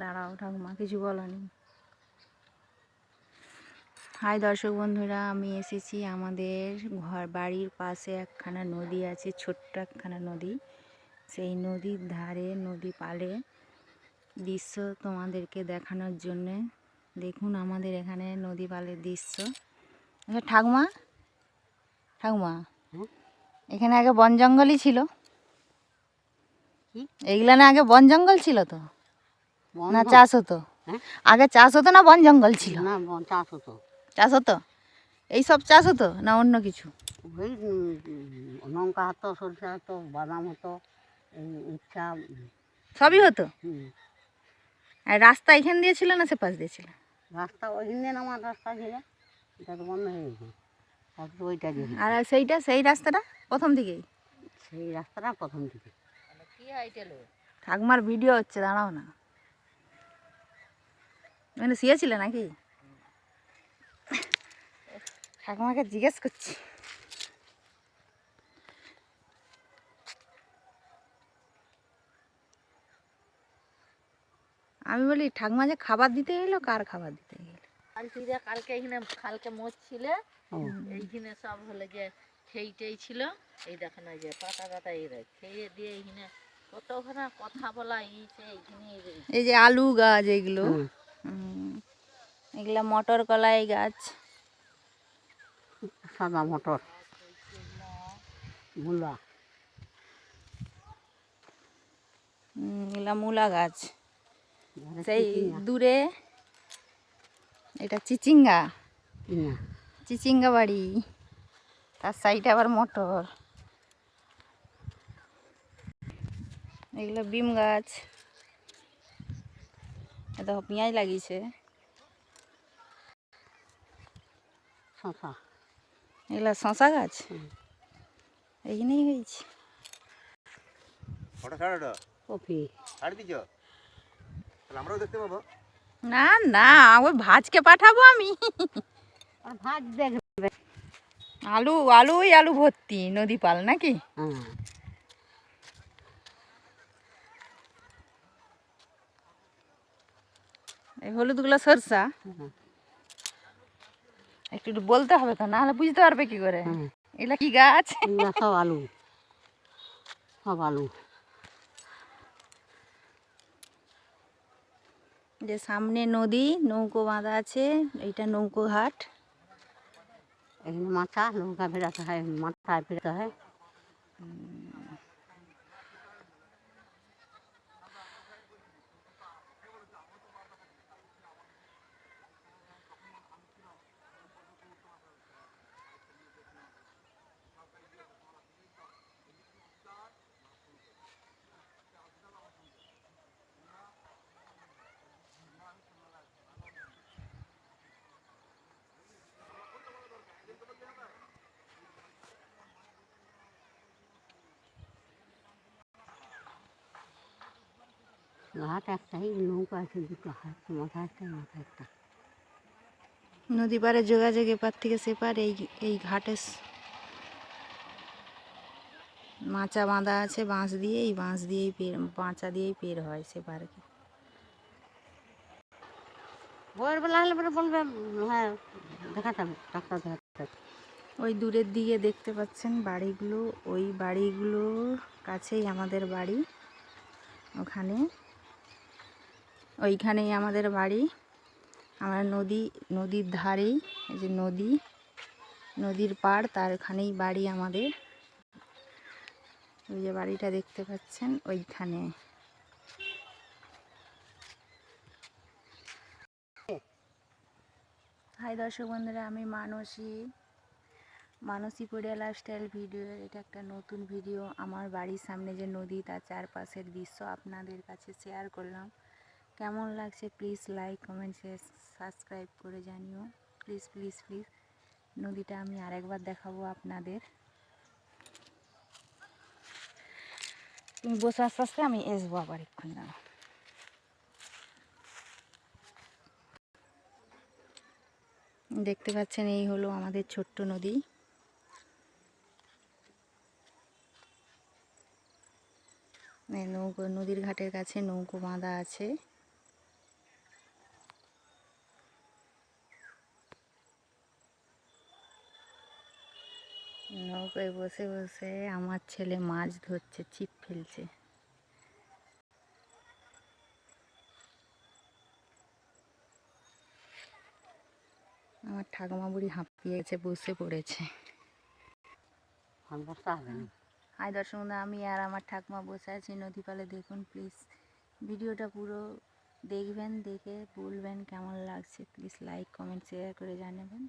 দাঁড়াও ঠাকুমা কিছু বলনি হাই দর্শক বন্ধুরা আমি এসেছি আমাদের ঘর বাড়ির পাশে একখানা নদী আছে ছোট্ট একখানা নদী। সেই নদীর ধারে নদী পালে দৃশ্য তোমাদেরকে দেখানোর জন্যে। দেখুন আমাদের এখানে নদী পালের দৃশ্য। আচ্ছা ঠাকুমা? ঠাকুমা এখানে আগে বন জঙ্গলই ছিল? এইগুলা না আগে বন জঙ্গল ছিল তো? না? চাষ হতো। হ্যাঁ? আগে চাষ হতো না বন জঙ্গল ছিল? না বন- চাষ হতো। চাষ হতো? এই সব চাষ হতো না অন্য কিছু? ওই লঙ্কা হতো সরষে হতো বাদাম হতো ইচ্ছা সবই হতো? আর রাস্তা এখান দিয়ে ছিল না সে পাশ দিয়ে ছিল? রাস্তা ওইখানে আমার রাস্তা ছিল। এটা তো বন্ধ হয়ে গেছে। তারপরে ওইটা দিয়ে আর সেইটা সেই রাস্তাটা প্রথম দিকেই? সেই রাস্তাটা প্রথম দিকে। ঠাকুমার ভিডিও হচ্ছে দাঁড়াও না। মানে শুয়েছিল নাকি? ঠাকুমাকে জিজ্ঞেস করছি। আমি বলি ঠাকুমা যে খাবার দিতে এলো কার খাবার দিতে গেল কালকে কালকে এখানে কালকে মোচ ছিল এইখানে সব হলে যে খেই টেই ছিল। এই দেখেন এই যে পাতা টাতা এই খেয়ে দিয়ে এইখানে কতখানা কথা বলা এই এইখানে এই যে- এই যে আলু গাছ হুম। এগুলা মটর কলাই গাছ। সাদা মটর। মূলা। এগুলা মূলা গাছ। সেই দূরে এটা চিচিঙ্গা। চিচিঙ্গা। চিচিঙ্গা বাড়ি। তার সাইডে আবার মটর। এগুলো বিম গাছ। এটা পেঁয়াজ লাগিয়েছে শশা। এগুলো শশা গাছ? এইখানেই হয়েছে। কপি। ছাড়ি দিছ? তাহলে আমরাও দেখতে পাবো। না না ওই ভাজকে পাঠাবো আমি। আর ভাত দেখবে। আলু আলুই আলু ভর্তি নদী পাল নাকি? এই হলুদগুলো সরষা। একটু একটু বলতে হবে তো নাহলে বুঝতে পারবে কি করে। হ্যাঁ এগুলা কি গাছ? সব আলু। সব আলু। যে সামনে নদী নৌকো বাঁধা আছে এইটা নৌকো ঘাট। এখানে মাথা নৌকা ফেরাতে হয় মাথায় ফেরাতে হয়। ঘাট একটাই নৌকা আছে দুটো হাত মাথা একটা মাথা একটা। নদী পারে যোগাযোগ এপার থেকে সেপার এই এই ঘাটে মাচা বাঁধা আছে বাঁশ দিয়ে এই বাঁশ দিয়েই পের বাঁচা দিয়েই পের হয় সেপারে ভোর বেলা হলে পরে বলবে হ্যাঁ দেখাতে হবে ডাক্তার দেখাতে ওই দূরের দিকে দেখতে পাচ্ছেন বাড়িগুলো ওই বাড়িগুলোর কাছেই আমাদের বাড়ি ওখানে। ওইখানেই আমাদের বাড়ি। আমরা নদী, নদীর ধারেই, এই যে নদী, নদীর পাড়, তার ওখানেই বাড়ি আমাদের। ওই যে বাড়িটা দেখতে পাচ্ছেন, ওইখানে। হাই দর্শক বন্ধুরা, আমি মানসী। মানসী পড়িয়া লাইফস্টাইল ভিডিও এটা একটা নতুন ভিডিও আমার বাড়ির সামনে যে নদী, তার চারপাশের দৃশ্য আপনাদের কাছে শেয়ার করলাম। কেমন লাগছে প্লিজ লাইক কমেন্ট সাবস্ক্রাইব করে জানিও। প্লিজ প্লিজ প্লিজ নদীটা আমি আরেকবার দেখাবো আপনাদের। তুমি বসে আস্তে আস্তে আমি আসব আবার এক্ষুনি দাঁড়াও। দেখতে পাচ্ছেন, এই হলো আমাদের ছোট্ট নদী। নৌকো, নদীর ঘাটের কাছে নৌকো বাঁধা আছে। নৌকায় বসে বসে আমার ছেলে মাছ ধরছে ছিপ ফেলছে। আমার ঠাকুমা বুড়ি হাঁপিয়ে গেছে বসে পড়েছে। হাই দর্শক আমি আর আমার ঠাকুমা বসে আছি নদী পালে। দেখুন প্লিজ ভিডিওটা পুরো দেখবেন দেখে বলবেন কেমন লাগছে। প্লিজ লাইক কমেন্ট শেয়ার করে জানাবেন।